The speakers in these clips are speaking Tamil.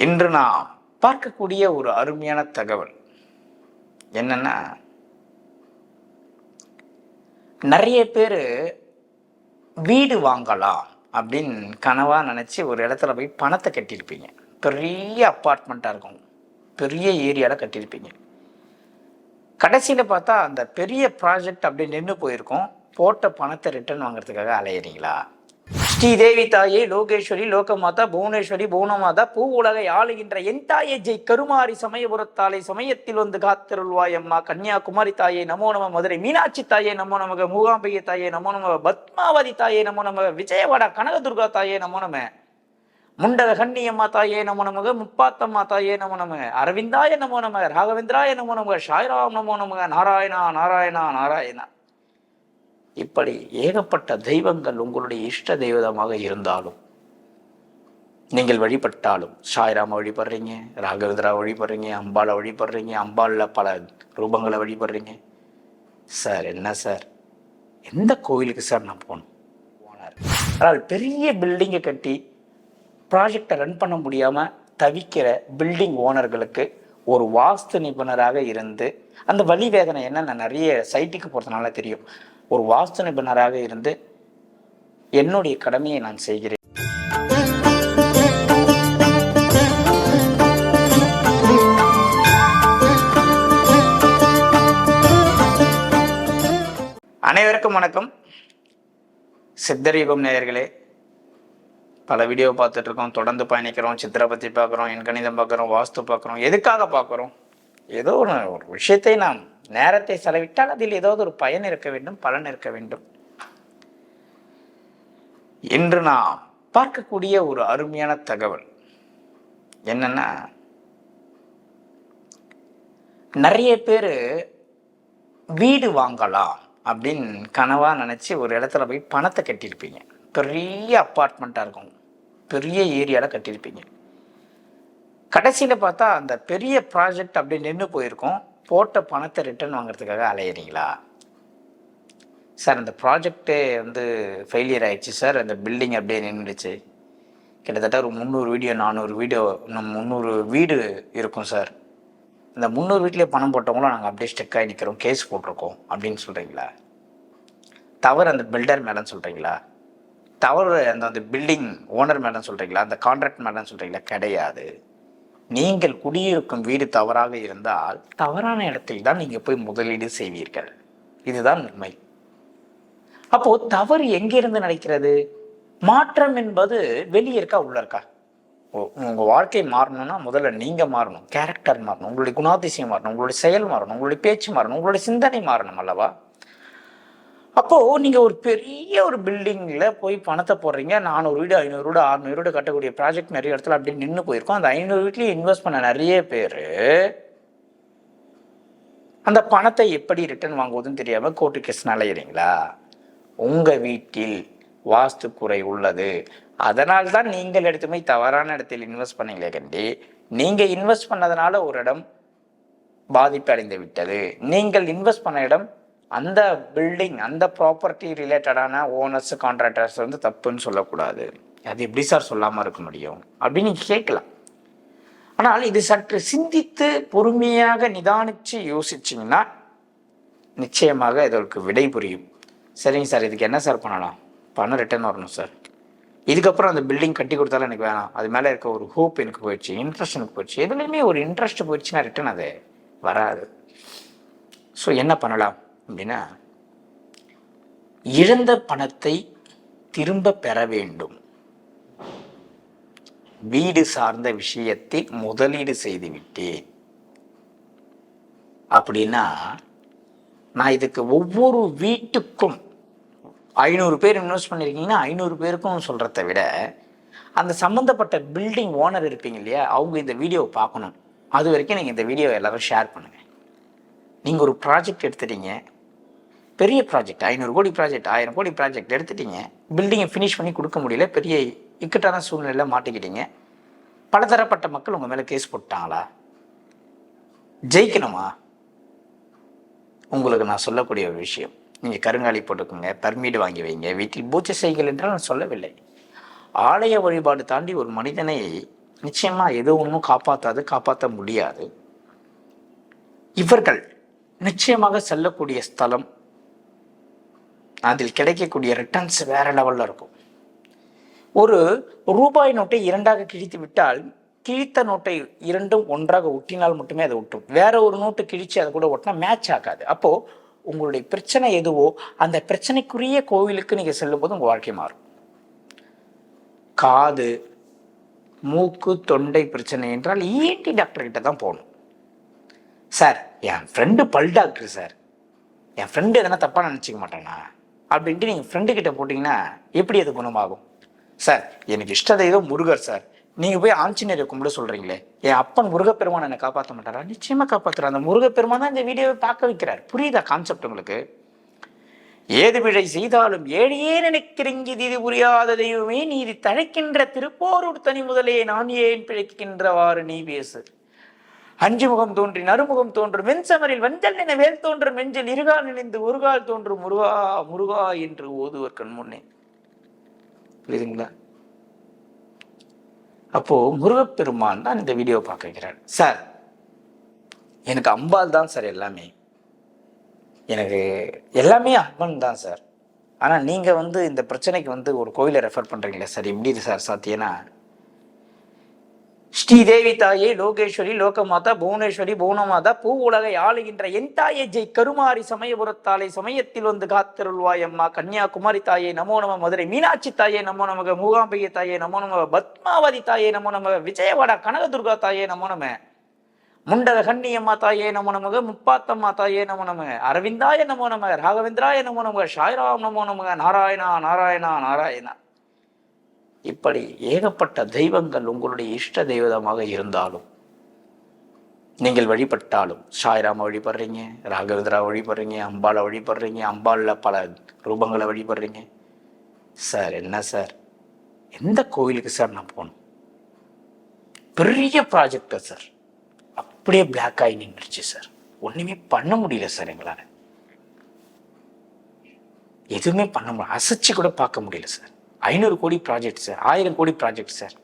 இன்று நாம் பார்க்கக்கூடிய ஒரு அருமையான தகவல் என்னன்னா நிறைய பேர் வீடு வாங்கலாம் அப்படின்னு கனவாக நினச்சி ஒரு இடத்துல போய் பணத்தை கட்டியிருப்பீங்க. பெரிய அப்பார்ட்மெண்ட்டாக இருக்கும். பெரிய ஏரியாவில் கட்டியிருப்பீங்க. கடைசியில் பார்த்தா அந்த பெரிய ப்ராஜெக்ட் அப்படி நின்று போயிருக்கோம். போட்ட பணத்தை ரிட்டர்ன் வாங்குறதுக்காக அலையிறீங்களா? ஸ்ரீதேவி தாயே லோகேஸ்வரி லோகமாதா புவனேஸ்வரி புவனமாதா பூ உலகை ஆளுகின்ற என் தாயே ஜெய் கருமாரி சமயபுரத்தாலை சமயத்தில் வந்து காத்திருள்வாய் அம்மா கன்னியாகுமரி தாயை நமோ நம மதுரை மீனாட்சி தாயை நமோ நமக மூகாம்பிகை தாயே நமோ நம பத்மாவதி தாயே நமோ நம விஜயவாடா கனகதுர்கா தாயே நமோ நம முண்டக கண்ணியம்மா தாயே நமோ நமக முப்பாத்தம்மா தாயே நமோ நமக அரவிந்தாய நமோ நமக ராகவேந்திராய நமோ நமக சாய்ராம் நமோ நமக நாராயணா நாராயணா நாராயணா இப்படி ஏகப்பட்ட தெய்வங்கள் உங்களுடைய இஷ்ட தெய்வதமாக இருந்தாலும் நீங்கள் வழிபட்டாலும் சாய்ராம வழிபடுறீங்க ராகவேந்திரா வழிபடுறீங்க அம்பாளை வழிபடுறீங்க அம்பாளில் பல ரூபங்களை வழிபடுறீங்க. சார் என்ன சார்? எந்த கோவிலுக்கு சார் நான் போகணும்? போனார். ஆனால் பெரிய பில்டிங்கை கட்டி ப்ராஜெக்டை ரன் பண்ண முடியாமல் தவிக்கிற பில்டிங் ஓனர்களுக்கு ஒரு வாஸ்து நிபுணராக இருந்து அந்த வழி வேதனை நான் நிறைய சைட்டுக்கு போகிறதுனால தெரியும். ஒரு வாஸ்து நிபுணராக இருந்து என்னுடைய கடமையை நான் செய்கிறேன். அனைவருக்கும் வணக்கம். சித்தரீபம் நேயர்களே பல வீடியோ பார்த்துட்டு இருக்கோம் தொடர்ந்து பயணிக்கிறோம் சித்திரை பற்றி பார்க்குறோம் என் கணிதம் பார்க்குறோம் வாஸ்து பார்க்குறோம் எதுக்காக பார்க்குறோம்? ஏதோ ஒரு ஒரு விஷயத்தை நாம் நேரத்தை செலவிட்டால் அதில் ஏதாவது ஒரு பயன் இருக்க வேண்டும் பலன் இருக்க வேண்டும். இன்று நாம் பார்க்கக்கூடிய ஒரு அருமையான தகவல் என்னன்னா நிறைய பேர் வீடு வாங்கலாம் அப்படின்னு கனவாக நினச்சி ஒரு இடத்துல போய் பணத்தை கட்டியிருப்பீங்க. பெரிய அப்பார்ட்மெண்ட்டாக இருக்கும். பெரிய ஏரியாவில் கட்டியிருப்பீங்க. கடைசியில் பார்த்தா அந்த பெரிய ப்ராஜெக்ட் அப்படி நின்று போயிருக்கும். போட்ட பணத்தை ரிட்டர்ன் வாங்குறதுக்காக அலையிறீங்களா? சார் அந்த ப்ராஜெக்டே வந்து ஃபெயிலியர் ஆயிடுச்சு சார் அந்த பில்டிங் அப்படியே நின்றுச்சு கிட்டத்தட்ட ஒரு முந்நூறு வீடியோ நானூறு வீடியோ இன்னும் முந்நூறு வீடு இருக்கும் சார் இந்த முந்நூறு வீட்டிலே பணம் போட்டவங்களும் நாங்கள் அப்படியே ஸ்டெக் ஆகி நிற்கிறோம் கேஸ் போட்டிருக்கோம் அப்படின்னு சொல்கிறீங்களா தவறு அந்த பில்டர் மேலேன்னு சொல்கிறீங்களா தவறு அந்த அந்த பில்டிங் ஓனர் மேடம் சொல்கிறீங்களா அந்த கான்ட்ராக்ட் மேலேன்னு சொல்கிறீங்களா கிடையாது. நீங்கள் குடியிருக்கும் வீடு தவறாக இருந்தால் தவறான இடத்தில் தான் நீங்கள் போய் முதலீடு செய்வீர்கள். இதுதான் உண்மை. அப்போ தவறு எங்கிருந்து நடக்கிறது? மாற்றம் என்பது வெளியே இருக்கா உள்ள இருக்கா? ஓ உங்கள் வாழ்க்கை மாறணும்னா முதல்ல நீங்கள் மாறணும். கேரக்டர் மாறணும். உங்களுடைய குணாதிசயம் மாறணும். உங்களுடைய செயல் மாறணும். உங்களுடைய பேச்சு மாறணும். உங்களுடைய சிந்தனை மாறணும் அல்லவா? அப்போ நீங்க ஒரு பெரிய ஒரு பில்டிங்ல போய் பணத்தை போடுறீங்க. நானூறு வீடு ஐநூறு வீடு அறுநூறு வீடு கட்டக்கூடிய ப்ராஜெக்ட் நிறைய இடத்துல அப்படி நின்று போயிருக்கோம். அந்த ஐநூறு வீட்லயும் இன்வெஸ்ட் பண்ண நிறைய பேர் அந்த பணத்தை எப்படி ரிட்டர்ன் வாங்குவதுன்னு தெரியாம கோர்ட்டு கேஸ் அலையிறீங்களா? உங்க வீட்டில் வாஸ்து குறை உள்ளது. அதனால் தான் நீங்கள் எடுத்து போய் தவறான இடத்தில் இன்வெஸ்ட் பண்ணீங்களே கண்டி. நீங்கள் இன்வெஸ்ட் பண்ணதுனால ஒரு இடம் பாதிப்பு அடைந்து விட்டது. நீங்கள் இன்வெஸ்ட் பண்ண இடம் அந்த பில்டிங் அந்த ப்ராப்பர்ட்டி ரிலேட்டடான ஓனர்ஸ் கான்ட்ராக்டர்ஸ் வந்து தப்புன்னு சொல்லக்கூடாது. அது எப்படி சார் சொல்லாமல் இருக்க முடியும்? அப்படின்னு கேட்கலாம். ஆனால் இது சற்று சிந்தித்து பொறுமையாக நிதானித்து யோசிச்சிங்கன்னா நிச்சயமாக இதற்கு விடை புரியும். சரிங்க சார் இதுக்கு என்ன சார் பண்ணலாம்? பணம் ரிட்டர்ன் வரணும் சார் இதுக்கப்புறம் அந்த பில்டிங் கட்டி கொடுத்தாலும் எனக்கு வேணாம். அது மேலே இருக்க ஒரு ஹோப் எனக்கு போயிடுச்சு இன்ட்ரெஸ்ட் எனக்கு போயிடுச்சு. எதுலேயுமே ஒரு இன்ட்ரெஸ்ட் போயிடுச்சுன்னா ரிட்டர்ன் அது வராது. ஸோ என்ன பண்ணலாம்? அப்படின்னா இழந்த பணத்தை திரும்ப பெற வேண்டும். வீடு சார்ந்த விஷயத்தில் முதலீடு செய்து விட்டேன். அப்படின்னா நான் இதுக்கு ஒவ்வொரு வீட்டுக்கும் ஐநூறு பேர் இன்வெஸ்ட் பண்ணியிருக்கீங்கன்னா ஐநூறு பேருக்கும் சொல்கிறத விட அந்த சம்மந்தப்பட்ட பில்டிங் ஓனர் இருப்பீங்க இல்லையா அவங்க இந்த வீடியோவை பார்க்கணும். அது வரைக்கும் நீங்கள் இந்த வீடியோவை எல்லாரும் ஷேர் பண்ணுங்கள் நீங்கள் ஒரு ப்ராஜெக்ட் எடுத்துட்டீங்க பெரிய ப்ராஜெக்ட் ஐநூறு கோடி ப்ராஜெக்ட் ஆயிரம் கோடி ப்ராஜெக்ட் எடுத்துட்டீங்க. பில்டிங்கை ஃபினிஷ் பண்ணி கொடுக்க முடியல. பெரிய இக்கட்டான சூழ்நிலையில் மாட்டிக்கிட்டீங்க. பலதரப்பட்ட மக்கள் உங்கள் மேலே கேஸ் போட்டாங்களா? ஜெயிக்கணுமா? உங்களுக்கு நான் சொல்லக்கூடிய ஒரு விஷயம். நீங்கள் கருங்காலி போட்டுக்கோங்க பர்மீடு வாங்கி வைங்க வீட்டில் பூஜை செய்கள் என்றால் நான் சொல்லவில்லை. ஆலய வழிபாடு தாண்டி ஒரு மனிதனை நிச்சயமாக எது ஒன்றும் காப்பாற்றாது காப்பாற்ற முடியாது. இவர்கள் நிச்சயமாக செல்லக்கூடிய ஸ்தலம் அதில் கிடைக்கக்கூடிய ரிட்டர்ன்ஸ் வேற லெவலில் இருக்கும். ஒரு ரூபாய் நோட்டை இரண்டாக கிழித்து விட்டால் கிழித்த நோட்டை இரண்டும் ஒன்றாக ஒட்டினால் மட்டுமே அதை ஒட்டும். வேற ஒரு நோட்டு கிழிச்சு அதை கூட ஒட்டினா மேட்ச் ஆகாது. அப்போ உங்களுடைய பிரச்சனை எதுவோ அந்த பிரச்சனைக்குரிய கோவிலுக்கு நீங்கள் செல்லும்போது உங்கள் வாழ்க்கை மாறும். காது மூக்கு தொண்டை பிரச்சனை என்றால் இஎன்டி டாக்டர் கிட்ட தான் போகணும். சார் என் ஃப்ரெண்டு பல் டாக்டர் சார் என் ஃப்ரெண்டு எதனா தப்பாக நினச்சிக்க மாட்டேன்னா அப்படின்ட்டு நீங்கள் ஃப்ரெண்டு கிட்ட போட்டிங்கன்னா எப்படி அது குணமாகும்? சார் எனக்கு இஷ்ட தெய்வம் முருகர் சார் நீங்கள் போய் ஆஞ்சநேயரை கும்பிட சொல்கிறீங்களே என் அப்பன் முருகப்பெருமான் என்னை காப்பாற்ற மாட்டாரா? நிச்சயமாக காப்பாற்றுறார் அந்த முருகப்பெருமான் தான் இந்த வீடியோவை பார்க்க வைக்கிறார். புரியுதா கான்செப்ட் உங்களுக்கு? ஏது பிழை செய்தாலும் ஏழையே நினைக்கிறீங்க இது புரியாத தெய்வமே. நீதி தழைக்கின்ற திருப்போரூர் தனி முதலே நான் ஏன் பிழைக்கின்றவாறு? நீ பேசு. அஞ்சு முகம் தோன்றி நறுமுகம் தோன்றும் வெண்சமரில் வஞ்சல் நின வேல் தோன்றும் மெஞ்சில் இருகால் நினைந்து ஒருகால் தோன்றும் முருகா முருகா என்று ஓதுவர் கண் முன்னே. புரியுதுங்களா? அப்போ முருகப்பெருமான் தான் இந்த வீடியோ பார்க்க வைக்கிறார் சார் எனக்கு அம்பாள் தான் சார் எல்லாமே. எனக்கு எல்லாமே அம்மன் தான் சார். ஆனால் நீங்கள் வந்து இந்த பிரச்சனைக்கு வந்து ஒரு கோயிலை ரெஃபர் பண்ணுறீங்களே சார்? எப்படி சார் சாத்தியனா ஸ்ரீதேவி தாயே லோகேஸ்வரி லோகமாதா புவனேஸ்வரி புவனமாதா பூ உலகை ஆளுகின்ற என் தாயே ஜெய் கருமாரி சமயபுரத்தாலே சமயத்தில் வந்து காத்திருள்வாய் அம்மா கன்னியாகுமரி தாயே நமோ நம மதுரை மீனாட்சி தாயே நமோ நமக மூகாம்பிகை தாயே நமோ நம பத்மாவதி தாயே நமோ நம விஜயவாடா கனகதுர்கா தாயே நமோ நம முண்டக கண்ணியம்மா தாயே நமோ நமக முப்பாத்தம்மா தாயே நமோ நம அரவிந்தாய நமோ நம ராகவேந்திராய நமோ நமக சாய்ராம் நமோ நமக நாராயணா நாராயணா நாராயணா இப்படி ஏகப்பட்ட தெய்வங்கள் உங்களுடைய இஷ்ட தெய்வதமாக இருந்தாலும் நீங்கள் வழிபட்டாலும் சாய்ராம வழிபடுறீங்க ராகவேந்திரா வழிபடுறீங்க அம்பாளை வழிபடுறீங்க அம்பாளில் பல ரூபங்களை வழிபடுறீங்க. சார் என்ன சார்? எந்த கோயிலுக்கு சார் நான் போகணும்? பெரிய ப்ராஜெக்டா சார். அப்படியே பிளாக் ஆகி நின்றுச்சு சார். ஒன்றுமே பண்ண முடியல சார் எங்களால். எதுவுமே பண்ண முடியல. அசைச்சு கூட பார்க்க முடியல சார். ஐநூறு கோடி ப்ராஜெக்ட் சார் ஆயிரம் கோடி ப்ராஜெக்ட் சார்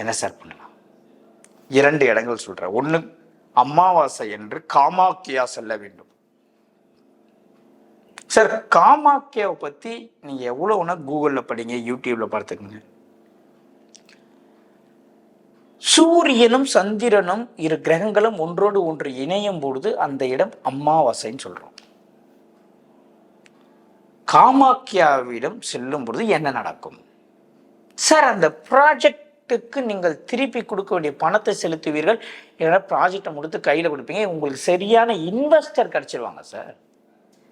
என்ன சார் பண்ணலாம்? இரண்டு இடங்கள் சொல்றேன். ஒன்று அமாவாசை என்று காமாக்கியா செல்ல வேண்டும். சார் காமாக்கியாவை பத்தி நீங்க எவ்வளவு கூகுளில் படிங்க யூடியூப்ல பார்த்துக்குங்க. சூரியனும் சந்திரனும் இரு கிரகங்களும் ஒன்றோடு ஒன்று இணையும் பொழுது அந்த இடம் அமாவாசைன்னு சொல்றோம். காமாக்கியாவிடம் செல்லும் பொழுது என்ன நடக்கும்? சார் அந்த ப்ராஜெக்ட்டுக்கு நீங்கள் திருப்பி கொடுக்க வேண்டிய பணத்தை செலுத்துவீர்கள். இல்லைன்னா ப்ராஜெக்டை முடித்து கையில் கொடுப்பீங்க. உங்களுக்கு சரியான இன்வெஸ்டர் கிடச்சிருவாங்க சார்.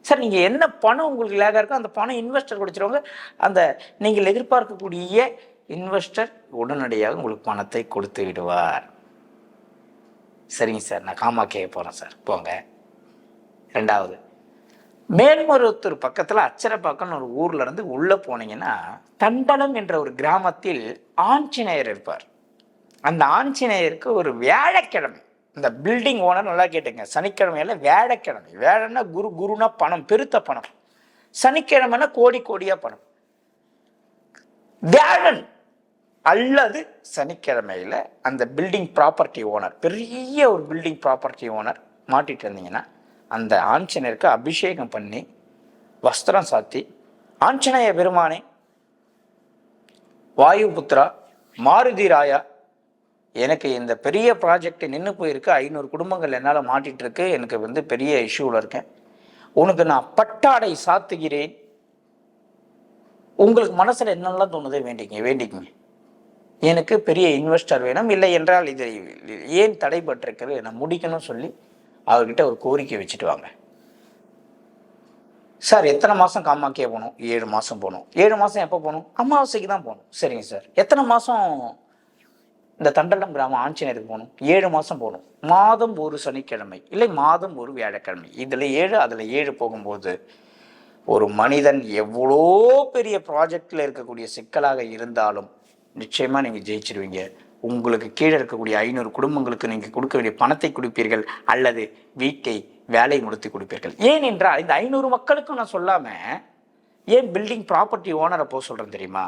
சார் நீங்கள் என்ன பணம் உங்களுக்கு லேகாக இருக்கோ அந்த பணம் இன்வெஸ்டர் கொடுத்துருவாங்க. அந்த நீங்கள் எதிர்பார்க்கக்கூடிய இன்வெஸ்டர் உடனடியாக உங்களுக்கு பணத்தை கொடுத்து விடுவார். சரிங்க சார். நான் காமாக்கிய போகிறேன் சார். போங்க. ரெண்டாவது மேல்மருவத்தூர் பக்கத்தில் அச்சரப்பாக்கம்னு ஒரு ஊர்ல இருந்து உள்ளே போனீங்கன்னா தண்டலம் என்ற ஒரு கிராமத்தில் ஆஞ்சநேயர் இருப்பார். அந்த ஆஞ்சநேயருக்கு ஒரு வியாழக்கிழமை இந்த பில்டிங் ஓனர் நல்லா கேட்டுங்க சனிக்கிழமையில வியாழக்கிழமை வேழன்னா குரு குருனா பணம் பெருத்த பணம். சனிக்கிழமைனா கோடி கோடியாக பணம். வியாழன் அல்லது சனிக்கிழமையில் அந்த பில்டிங் ப்ராப்பர்ட்டி ஓனர் பெரிய ஒரு பில்டிங் ப்ராப்பர்ட்டி ஓனர் மாட்டிட்டு இருந்தீங்கன்னா அந்த ஆஞ்சனருக்கு அபிஷேகம் பண்ணி வஸ்திரம் சாத்தி ஆஞ்சநேய பெருமானே வாயுபுத்ரா மாருதி ராயா எனக்கு இந்த பெரிய ப்ராஜெக்ட் நின்று போயிருக்கு ஐநூறு குடும்பங்கள் என்னால் மாட்டிட்டு இருக்கு எனக்கு வந்து பெரிய இஷ்யூவில் இருக்கேன். உனக்கு நான் பட்டாடை சாத்துகிறேன். உங்களுக்கு மனசில் என்னெல்லாம் தோணுதோ வேண்டிங்க வேண்டிக்கங்க. எனக்கு பெரிய இன்வெஸ்டர் வேணும் இல்லை என்றால் இதை ஏன் தடைபட்டிருக்கிறது நான் முடிக்கணும்னு சொல்லி அவர்கிட்ட ஒரு கோரிக்கை வச்சுட்டு வாங்க. சார் எத்தனை மாதம் காமாக்கியா போகணும்? ஏழு மாதம் போகணும். ஏழு மாதம் எப்போ போகணும்? அமாவாசைக்கு தான் போகணும். சரிங்க சார். எத்தனை மாதம் இந்த தண்டலம் கிராமம் ஆஞ்சநேயருக்கு போகணும்? ஏழு மாதம் போகணும். மாதம் ஒரு சனிக்கிழமை இல்லை மாதம் ஒரு வியாழக்கிழமை. இதில் ஏழு அதில் ஏழு போகும்போது ஒரு மனிதன் எவ்வளோ பெரிய ப்ராஜெக்டில் இருக்கக்கூடிய சிக்கலாக இருந்தாலும் நிச்சயமாக நீங்கள் ஜெயிச்சிருவீங்க. உங்களுக்கு கீழே இருக்கக்கூடிய ஐநூறு குடும்பங்களுக்கு நீங்கள் கொடுக்க வேண்டிய பணத்தை கொடுப்பீர்கள் அல்லது வீட்டை வேலை முடித்து கொடுப்பீர்கள். ஏனென்றால் இந்த ஐநூறு மக்களுக்கும் நான் சொல்லாமல் ஏன் பில்டிங் ப்ராப்பர்ட்டி ஓனரை போக சொல்கிறேன் தெரியுமா?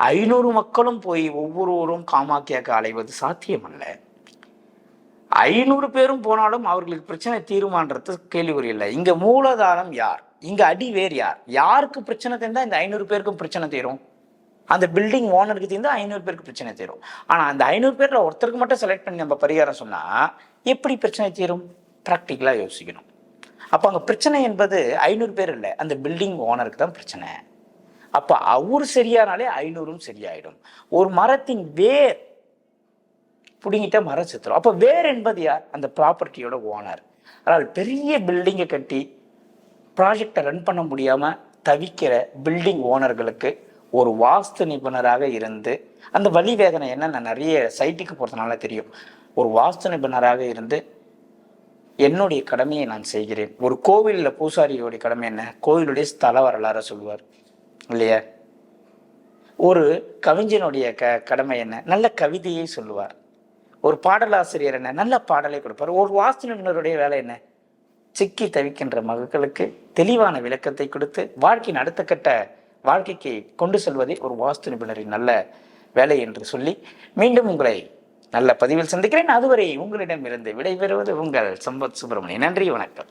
ஐநூறு மக்களும் போய் ஒவ்வொருவரும் காமாக்கியாக அலைவது சாத்தியமல்ல. ஐநூறு பேரும் போனாலும் அவர்களுக்கு பிரச்சனை தீருமான்றது கேள்விக்குறி இல்லை. இங்கே மூலாதாரம் யார்? இங்கே அடி வேறு யார்? யாருக்கு பிரச்சனை தெரிந்தால் இந்த ஐநூறு பேருக்கும் பிரச்சனை தீரும்? அந்த பில்டிங் ஓனருக்கு தீர்ந்து ஐநூறு பேருக்கு பிரச்சனை தீரும். ஆனால் அந்த ஐநூறு பேரில் ஒருத்தருக்கு மட்டும் செலக்ட் பண்ணி நம்ம பரிகாரம் சொன்னால் எப்படி பிரச்சனை தீரும்? ப்ராக்டிக்கலாக யோசிக்கணும். அப்போ அங்கே பிரச்சனை என்பது ஐநூறு பேர் இல்லை. அந்த பில்டிங் ஓனருக்கு தான் பிரச்சனை. அப்போ அவர் சரியானாலே ஐநூறும் சரியாயிடும். ஒரு மரத்தின் வேர் பிடுங்கிட்ட மரம் செத்துரும். அப்போ வேர் என்பது யார்? அந்த ப்ராப்பர்ட்டியோட ஓனர் அதனால் பெரிய பில்டிங்கை கட்டி ப்ராஜெக்டை ரன் பண்ண முடியாமல் தவிக்கிற பில்டிங் ஓனர்களுக்கு ஒரு வாஸ்து நிபுணராக இருந்து அந்த வலி வேதனை என்ன நான் நிறைய சைட்டுக்கு போகிறதுனால தெரியும். ஒரு வாஸ்து நிபுணராக இருந்து என்னுடைய கடமையை நான் செய்கிறேன். ஒரு கோவிலில் பூசாரியோடைய கடமை என்ன? கோவிலுடைய ஸ்தல வரலாறை சொல்லுவார். இல்லையா? ஒரு கவிஞனுடைய க கடமை என்ன? நல்ல கவிதையை சொல்லுவார். ஒரு பாடலாசிரியர் என்ன? நல்ல பாடலை கொடுப்பார். ஒரு வாஸ்து நிபுணருடைய வேலை என்ன? சிக்கி தவிக்கின்ற மகளுக்கு தெளிவான விளக்கத்தை கொடுத்து வாழ்க்கையின் அடுத்த கட்ட வாழ்க்கைக்கு கொண்டு செல்வதே ஒரு வாஸ்து நிபுணரின் நல்ல வேலை என்று சொல்லி மீண்டும் உங்களை நல்ல பதிவில் சந்திக்கிறேன். அதுவரை உங்களிடமிருந்து விடைபெறுவது உங்கள் சம்பத் சுப்பிரமணியன். நன்றி வணக்கம்.